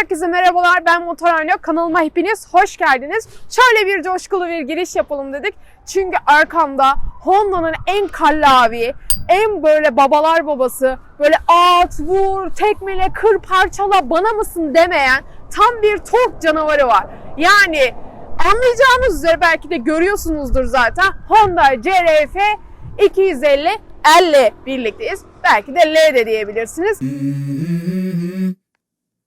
Herkese merhabalar ben Motor Arno. Kanalıma hepiniz hoş geldiniz. Şöyle bir coşkulu bir giriş yapalım dedik. Çünkü arkamda Honda'nın en kallavi, en böyle babalar babası, böyle at, vur, tekmele, kır, parçala, bana mısın demeyen tam bir tork canavarı var. Yani anlayacağınız üzere belki de görüyorsunuzdur zaten Honda CRF 250 L birlikteyiz. Belki de L de diyebilirsiniz.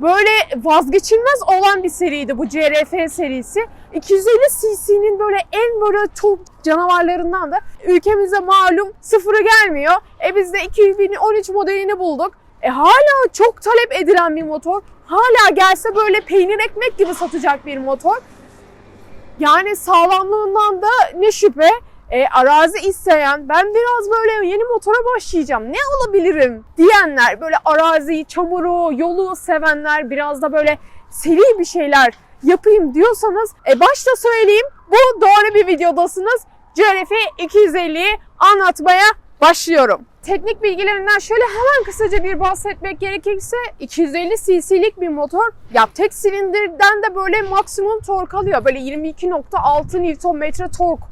Böyle vazgeçilmez olan bir seriydi bu CRF serisi. 250 cc'nin böyle en böyle top canavarlarından da ülkemize malum sıfırı gelmiyor. E biz de 2013 modelini bulduk. E hala çok talep edilen bir motor. Hala gelse böyle peynir ekmek gibi satacak bir motor. Yani sağlamlığından da ne şüphe. E, arazi isteyen, ben biraz böyle yeni motora başlayacağım, ne alabilirim diyenler, böyle araziyi, çamuru, yolu sevenler, biraz da böyle seri bir şeyler yapayım diyorsanız, e, başta söyleyeyim, bu doğru bir videodasınız. CRF 250'yi anlatmaya başlıyorum. Teknik bilgilerinden şöyle hemen kısaca bir bahsetmek gerekirse 250 cc'lik bir motor. Ya tek silindirden de böyle maksimum tork alıyor. Böyle 22.6 Nm tork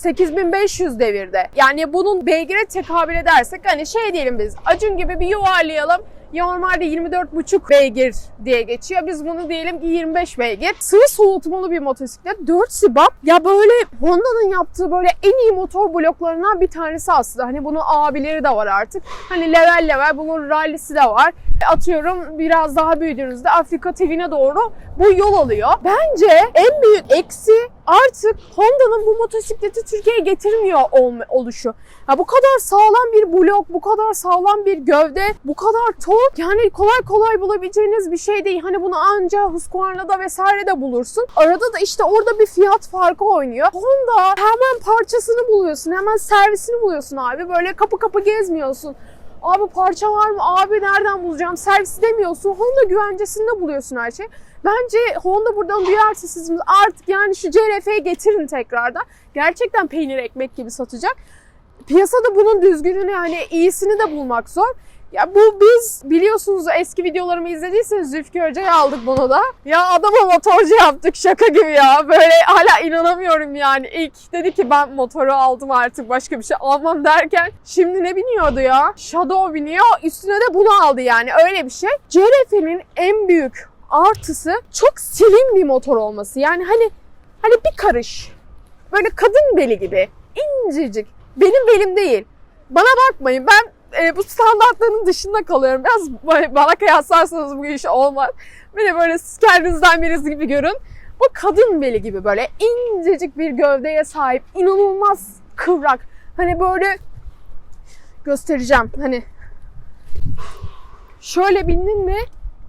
8500 devirde. Yani bunun beygire tekabül edersek hani şey diyelim biz Acun gibi bir yuvarlayalım. Normalde 24,5 beygir diye geçiyor. Biz bunu diyelim ki 25 beygir. Sıvı soğutmalı bir motosiklet. 4 sibap. Ya böyle Honda'nın yaptığı böyle en iyi motor bloklarından bir tanesi aslında. Hani bunun abileri de var artık. Hani level level bunun rallisi de var. Atıyorum biraz daha büyüdüğünüzde Afrika TV'ne doğru bu yol alıyor. Bence en büyük eksi artık Honda'nın bu motosikleti Türkiye'ye getirmiyor oluşu. Ya bu kadar sağlam bir blok, bu kadar sağlam bir gövde, bu kadar tork yani kolay kolay bulabileceğiniz bir şey değil. Hani bunu anca Husqvarna'da vesaire de bulursun. Arada da işte orada bir fiyat farkı oynuyor. Honda hemen parçasını buluyorsun, hemen servisini buluyorsun abi. Böyle kapı kapı gezmiyorsun. Abi parça var mı? Abi nereden bulacağım? Servis demiyorsun. Honda güvencesinde buluyorsun her şeyi. Bence Honda buradan duyarsa artık yani şu CRF'yi getirin tekrardan. Gerçekten peynir ekmek gibi satacak. Piyasada bunun düzgününü yani iyisini de bulmak zor. Ya bu biz biliyorsunuz eski videolarımı izlediyseniz Zülfikar Hoca'yı aldık bunu da. Ya adama motorcu yaptık şaka gibi ya. Böyle hala inanamıyorum yani. İlk dedi ki ben motoru aldım artık başka bir şey almam derken. Şimdi ne biniyordu ya? Shadow biniyor üstüne de bunu aldı yani öyle bir şey. CRF'nin en büyük artısı çok slim bir motor olması. Yani hani hani bir karış. Böyle kadın beli gibi. incecik. Benim belim değil. Bana bakmayın ben e, bu standartların dışında kalıyorum. Biraz bana kıyaslarsanız bu iş olmaz. Beni böyle kendinizden birisi gibi görün. Bu kadın beli gibi böyle incecik bir gövdeye sahip. inanılmaz kıvrak. Hani böyle göstereceğim. Hani şöyle bindin mi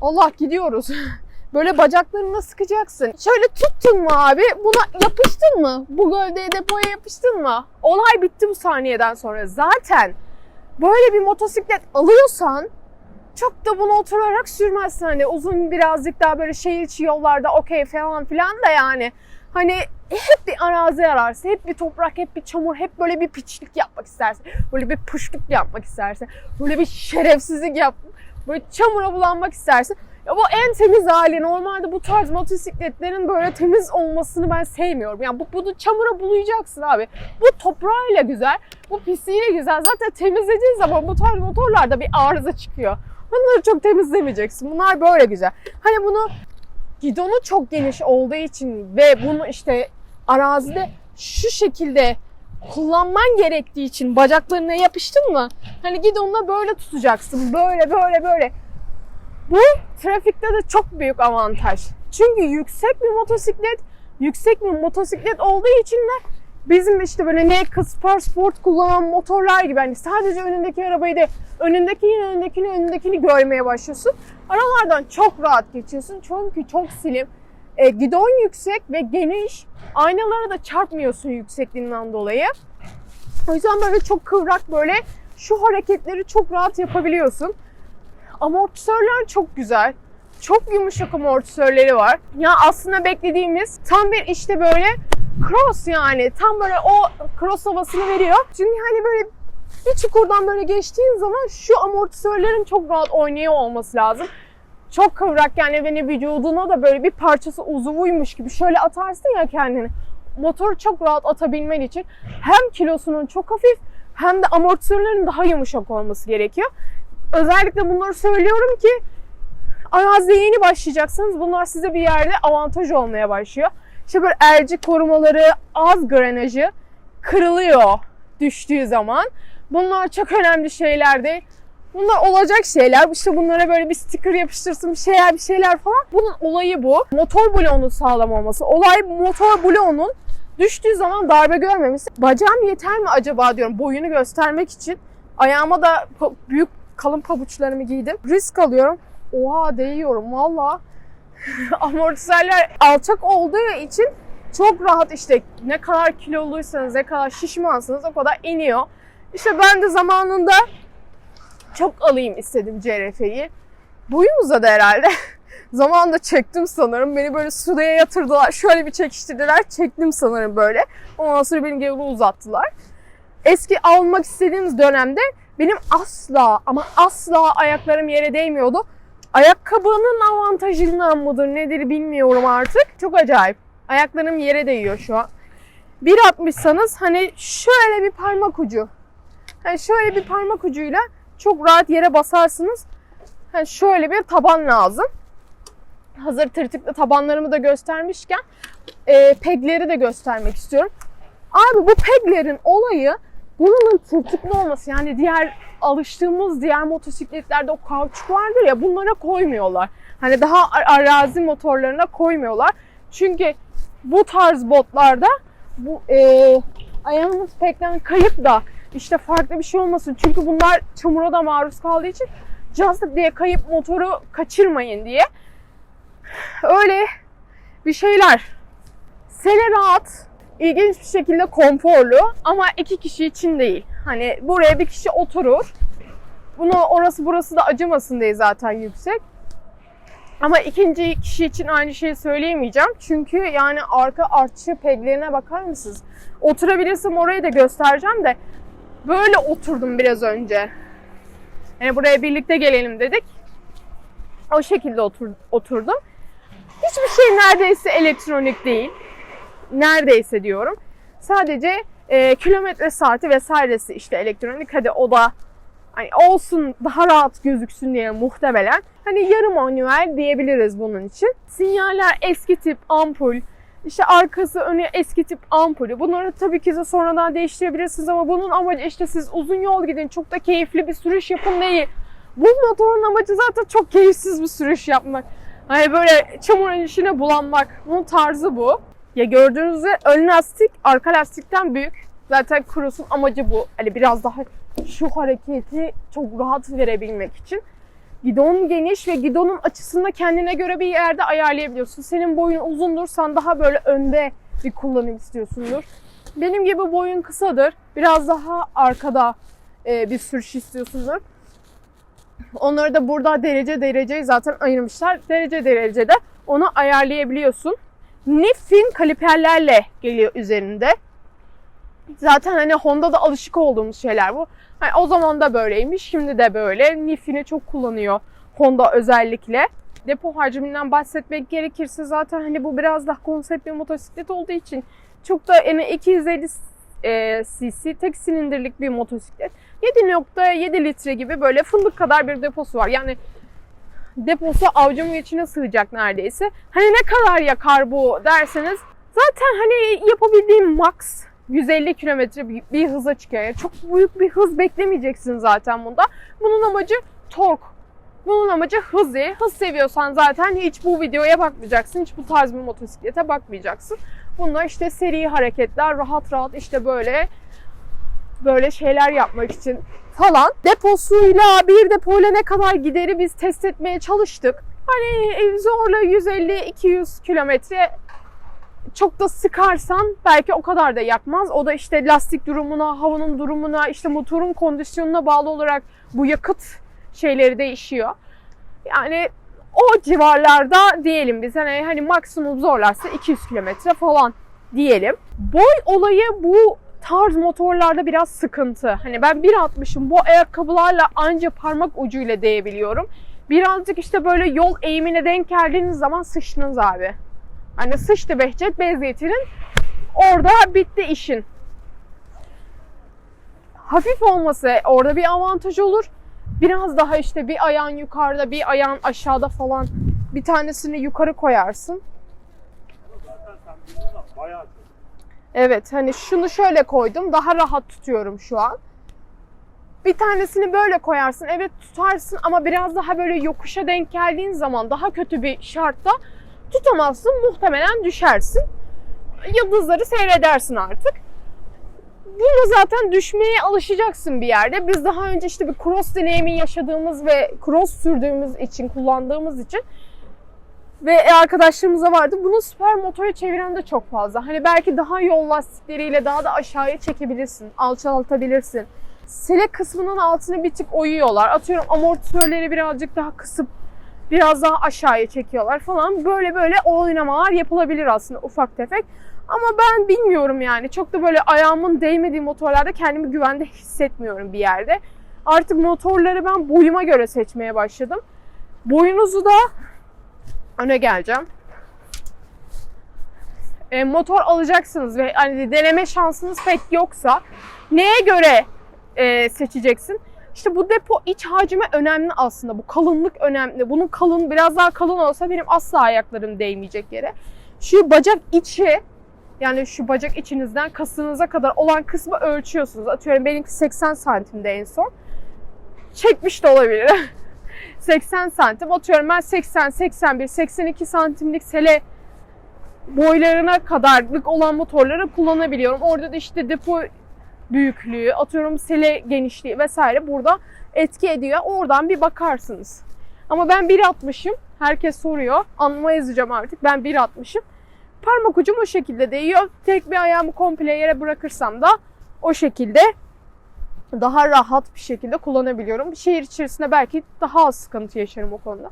Allah gidiyoruz. Böyle bacaklarına sıkacaksın. Şöyle tuttun mu abi? Buna yapıştın mı? Bu gövdeye depoya yapıştın mı? Olay bitti bu saniyeden sonra. Zaten böyle bir motosiklet alıyorsan çok da bunu oturarak sürmezsin. Hani uzun birazcık daha böyle şehir içi yollarda okey falan filan da yani. Hani hep bir arazi ararsın, hep bir toprak, hep bir çamur, hep böyle bir piçlik yapmak istersin. Böyle bir pışlık yapmak istersin. Böyle bir şerefsizlik yap, böyle çamura bulanmak istersin. Ya bu en temiz hali. Normalde bu tarz motosikletlerin böyle temiz olmasını ben sevmiyorum. Yani bu, bunu çamura bulayacaksın abi. Bu toprağıyla güzel, bu pisliğiyle güzel. Zaten temizlediğin zaman bu tarz motorlarda bir arıza çıkıyor. Bunları çok temizlemeyeceksin. Bunlar böyle güzel. Hani bunu gidonu çok geniş olduğu için ve bunu işte arazide şu şekilde kullanman gerektiği için bacaklarına yapıştın mı? Hani gidonla böyle tutacaksın. Böyle böyle böyle. Bu trafikte de çok büyük avantaj. Çünkü yüksek bir motosiklet, yüksek bir motosiklet olduğu için de bizim işte böyle Naked Super Sport kullanan motorlar gibi hani sadece önündeki arabayı da önündekini, önündekini, önündekini görmeye başlıyorsun. Aralardan çok rahat geçiyorsun çünkü çok slim. E, gidon yüksek ve geniş. Aynalara da çarpmıyorsun yüksekliğinden dolayı. O yüzden böyle çok kıvrak böyle şu hareketleri çok rahat yapabiliyorsun. Amortisörler çok güzel. Çok yumuşak amortisörleri var. Ya aslında beklediğimiz tam bir işte böyle cross yani. Tam böyle o cross havasını veriyor. Çünkü hani böyle bir çukurdan böyle geçtiğin zaman şu amortisörlerin çok rahat oynuyor olması lazım. Çok kıvrak yani beni vücuduna da böyle bir parçası uzuvuymuş gibi şöyle atarsın ya kendini. Motoru çok rahat atabilmen için hem kilosunun çok hafif hem de amortisörlerin daha yumuşak olması gerekiyor. Özellikle bunları söylüyorum ki araziye yeni başlayacaksınız. Bunlar size bir yerde avantaj olmaya başlıyor. İşte böyle elci korumaları, az grenajı kırılıyor düştüğü zaman. Bunlar çok önemli şeyler değil. Bunlar olacak şeyler. İşte bunlara böyle bir sticker yapıştırsın bir şeyler bir şeyler falan. Bunun olayı bu. Motor bloğunun sağlam olması. Olay motor bloğunun düştüğü zaman darbe görmemesi. Bacağım yeter mi acaba diyorum boyunu göstermek için. Ayağıma da büyük kalın pabuçlarımı giydim. Risk alıyorum. Oha değiyorum valla. Amortisörler alçak olduğu için çok rahat işte ne kadar kiloluysanız ne kadar şişmansınız o kadar iniyor. İşte ben de zamanında çok alayım istedim CRF'yi. Boyum uzadı herhalde. Zamanında çektim sanırım. Beni böyle suya yatırdılar. Şöyle bir çekiştirdiler. Çektim sanırım böyle. Ondan sonra benim gevuru uzattılar. Eski almak istediğimiz dönemde benim asla ama asla ayaklarım yere değmiyordu. Ayakkabının avantajından mıdır nedir bilmiyorum artık. Çok acayip. Ayaklarım yere değiyor şu an. 1.60'sanız hani şöyle bir parmak ucu. Hani şöyle bir parmak ucuyla çok rahat yere basarsınız. Hani şöyle bir taban lazım. Hazır tırtıklı tabanlarımı da göstermişken e, pegleri de göstermek istiyorum. Abi bu peglerin olayı bunun tırtıklı olması. Yani diğer alıştığımız diğer motosikletlerde o kauçuk vardır ya bunlara koymuyorlar. Hani daha ar- arazi motorlarına koymuyorlar. Çünkü bu tarz botlarda bu e, ayağınız pekten kayıp da işte farklı bir şey olmasın. Çünkü bunlar çamura da maruz kaldığı için cazlık diye kayıp motoru kaçırmayın diye. Öyle bir şeyler. Sele rahat, ilginç bir şekilde konforlu ama iki kişi için değil. Hani buraya bir kişi oturur. Bunu orası burası da acımasın diye zaten yüksek. Ama ikinci kişi için aynı şeyi söyleyemeyeceğim. Çünkü yani arka artçı peglerine bakar mısınız? Oturabilirsem orayı da göstereceğim de böyle oturdum biraz önce. Yani buraya birlikte gelelim dedik. O şekilde otur, oturdum. Hiçbir şey neredeyse elektronik değil. Neredeyse diyorum. Sadece e, kilometre saati vesairesi işte elektronik. Hadi o da hani olsun daha rahat gözüksün diye muhtemelen. Hani yarım manuel diyebiliriz bunun için. Sinyaller eski tip ampul. İşte arkası önü eski tip ampulü. Bunları tabii ki de sonradan değiştirebilirsiniz ama bunun amacı işte siz uzun yol gidin çok da keyifli bir sürüş yapın değil. Bu motorun amacı zaten çok keyifsiz bir sürüş yapmak. Hani böyle çamurun içine bulanmak. Bunun tarzı bu. Ya gördüğünüz üzere ön lastik arka lastikten büyük. Zaten Cross'un amacı bu. Hani biraz daha şu hareketi çok rahat verebilmek için. Gidon geniş ve gidonun açısını kendine göre bir yerde ayarlayabiliyorsun. Senin boyun uzundur, sen daha böyle önde bir kullanım istiyorsundur. Benim gibi boyun kısadır, biraz daha arkada e, bir sürüş istiyorsundur. Onları da burada derece derece zaten ayırmışlar. Derece derecede onu ayarlayabiliyorsun. Nif'in kaliperlerle geliyor üzerinde. Zaten hani Honda'da alışık olduğumuz şeyler bu. Hani o zaman da böyleymiş, şimdi de böyle. Nif'ini çok kullanıyor Honda özellikle. Depo hacminden bahsetmek gerekirse zaten hani bu biraz daha konsept bir motosiklet olduğu için çok da yani 250 e, cc tek silindirlik bir motosiklet. 7.7 litre gibi böyle fındık kadar bir deposu var. Yani deposu avcumun içine sığacak neredeyse. Hani ne kadar yakar bu derseniz zaten hani yapabildiğim max 150 kilometre bir, hıza çıkıyor. Yani çok büyük bir hız beklemeyeceksin zaten bunda. Bunun amacı tork. Bunun amacı hız değil. Hız seviyorsan zaten hiç bu videoya bakmayacaksın. Hiç bu tarz bir motosiklete bakmayacaksın. Bunda işte seri hareketler, rahat rahat işte böyle böyle şeyler yapmak için falan. Deposuyla bir depoyla ne kadar gideri biz test etmeye çalıştık. Hani zorla 150-200 kilometre çok da sıkarsan belki o kadar da yakmaz. O da işte lastik durumuna, havanın durumuna, işte motorun kondisyonuna bağlı olarak bu yakıt şeyleri değişiyor. Yani o civarlarda diyelim biz hani hani maksimum zorlarsa 200 kilometre falan diyelim. Boy olayı bu tarz motorlarda biraz sıkıntı. Hani ben 1.60'ım bu ayakkabılarla anca parmak ucuyla değebiliyorum. Birazcık işte böyle yol eğimine denk geldiğiniz zaman sıçtınız abi. Hani sıçtı Behçet Beziyeti'nin orada bitti işin. Hafif olması orada bir avantaj olur. Biraz daha işte bir ayağın yukarıda bir ayağın aşağıda falan bir tanesini yukarı koyarsın. Evet hani şunu şöyle koydum daha rahat tutuyorum şu an. Bir tanesini böyle koyarsın evet tutarsın ama biraz daha böyle yokuşa denk geldiğin zaman daha kötü bir şartta tutamazsın muhtemelen düşersin. Yıldızları seyredersin artık. Bunda zaten düşmeye alışacaksın bir yerde. Biz daha önce işte bir cross deneyimi yaşadığımız ve cross sürdüğümüz için, kullandığımız için ve arkadaşlarımıza vardı. Bunu süper motora çeviren de çok fazla. Hani belki daha yol lastikleriyle daha da aşağıya çekebilirsin, alçaltabilirsin. Sele kısmının altını bir tık oyuyorlar. Atıyorum amortisörleri birazcık daha kısıp biraz daha aşağıya çekiyorlar falan. Böyle böyle oynamalar yapılabilir aslında ufak tefek. Ama ben bilmiyorum yani. Çok da böyle ayağımın değmediği motorlarda kendimi güvende hissetmiyorum bir yerde. Artık motorları ben boyuma göre seçmeye başladım. Boyunuzu da öne geleceğim. E, motor alacaksınız ve hani deneme şansınız pek yoksa neye göre e, seçeceksin? İşte bu depo iç hacime önemli aslında. Bu kalınlık önemli. Bunun kalın biraz daha kalın olsa benim asla ayaklarım değmeyecek yere. Şu bacak içi yani şu bacak içinizden kasınıza kadar olan kısmı ölçüyorsunuz. Atıyorum benimki 80 santimde en son. Çekmiş de olabilir. 80 santim. Atıyorum ben 80, 81, 82 santimlik sele boylarına kadarlık olan motorları kullanabiliyorum. Orada da işte depo büyüklüğü, atıyorum sele genişliği vesaire burada etki ediyor. Oradan bir bakarsınız. Ama ben 1.60'ım. Herkes soruyor. Anlama yazacağım artık. Ben 1.60'ım. Parmak ucum o şekilde değiyor. Tek bir ayağımı komple yere bırakırsam da o şekilde daha rahat bir şekilde kullanabiliyorum. Şehir içerisinde belki daha az sıkıntı yaşarım o konuda.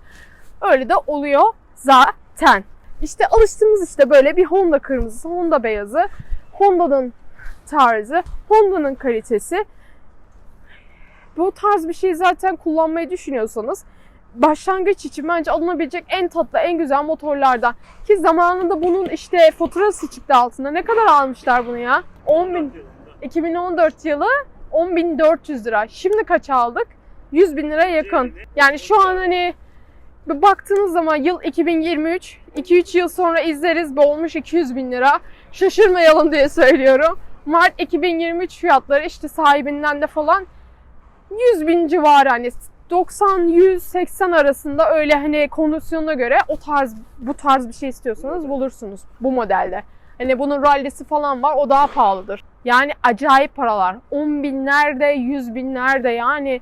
Öyle de oluyor zaten. İşte alıştığımız işte böyle bir Honda kırmızısı, Honda beyazı, Honda'nın tarzı, Honda'nın kalitesi. Bu tarz bir şey zaten kullanmayı düşünüyorsanız başlangıç için bence alınabilecek en tatlı, en güzel motorlardan. Ki zamanında bunun işte faturası çıktı altında. Ne kadar almışlar bunu ya? 10 bin. 2014 yılı 10.400 lira. Şimdi kaç aldık? 100 bin lira yakın. Yani şu an hani bir baktığınız zaman yıl 2023, 2-3 yıl sonra izleriz bu olmuş 200 bin lira. Şaşırmayalım diye söylüyorum. Mart 2023 fiyatları işte sahibinden de falan 100 bin civarı hani 90-180 arasında öyle hani kondisyonuna göre o tarz bu tarz bir şey istiyorsanız bulursunuz bu modelde. Hani bunun rallisi falan var o daha pahalıdır. Yani acayip paralar. 10 binlerde, 100 binlerde yani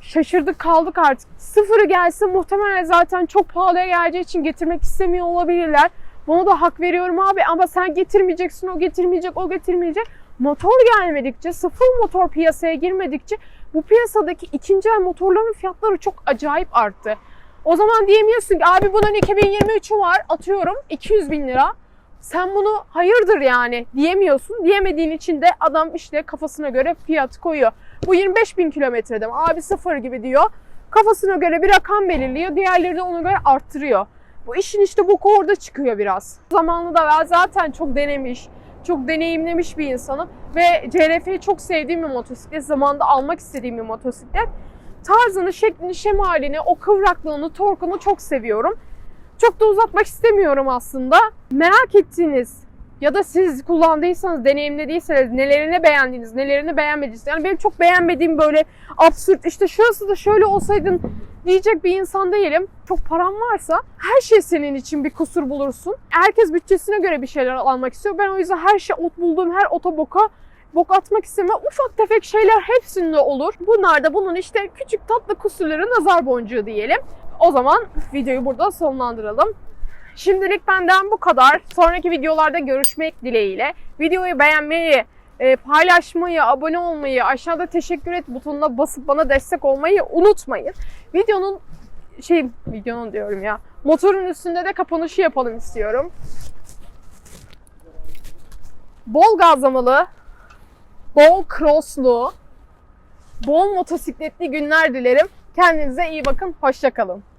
şaşırdık kaldık artık. Sıfırı gelse muhtemelen zaten çok pahalıya geleceği için getirmek istemiyor olabilirler. Buna da hak veriyorum abi ama sen getirmeyeceksin, o getirmeyecek, o getirmeyecek. Motor gelmedikçe, sıfır motor piyasaya girmedikçe bu piyasadaki ikinci el motorların fiyatları çok acayip arttı. O zaman diyemiyorsun ki abi bunun 2023'ü var atıyorum 200 bin lira. Sen bunu hayırdır yani diyemiyorsun. Diyemediğin için de adam işte kafasına göre fiyat koyuyor. Bu 25 bin kilometrede? Abi sıfır gibi diyor. Kafasına göre bir rakam belirliyor. Diğerleri de ona göre arttırıyor. Bu işin işte bu orada çıkıyor biraz. Zamanında ben zaten çok denemiş, çok deneyimlemiş bir insanım. Ve CRF'yi çok sevdiğim bir motosiklet. Zamanında almak istediğim bir motosiklet. Tarzını, şeklini, şemalini, o kıvraklığını, torkunu çok seviyorum. Çok da uzatmak istemiyorum aslında. Merak ettiğiniz ya da siz kullandıysanız, deneyimlediyseniz nelerini beğendiğiniz, nelerini beğenmediğiniz. Yani benim çok beğenmediğim böyle absürt işte şurası da şöyle olsaydın diyecek bir insan değilim. Çok param varsa her şey senin için bir kusur bulursun. Herkes bütçesine göre bir şeyler almak istiyor. Ben o yüzden her şey ot bulduğum her otoboka bok atmak istemem. Ufak tefek şeyler hepsinde olur. Bunlar da bunun işte küçük tatlı kusurları nazar boncuğu diyelim. O zaman videoyu burada sonlandıralım. Şimdilik benden bu kadar. Sonraki videolarda görüşmek dileğiyle. Videoyu beğenmeyi, e, paylaşmayı, abone olmayı, aşağıda teşekkür et butonuna basıp bana destek olmayı unutmayın. Videonun şey videonun diyorum ya. Motorun üstünde de kapanışı yapalım istiyorum. Bol gazlamalı, bol crosslu, bol motosikletli günler dilerim. Kendinize iyi bakın. Hoşçakalın.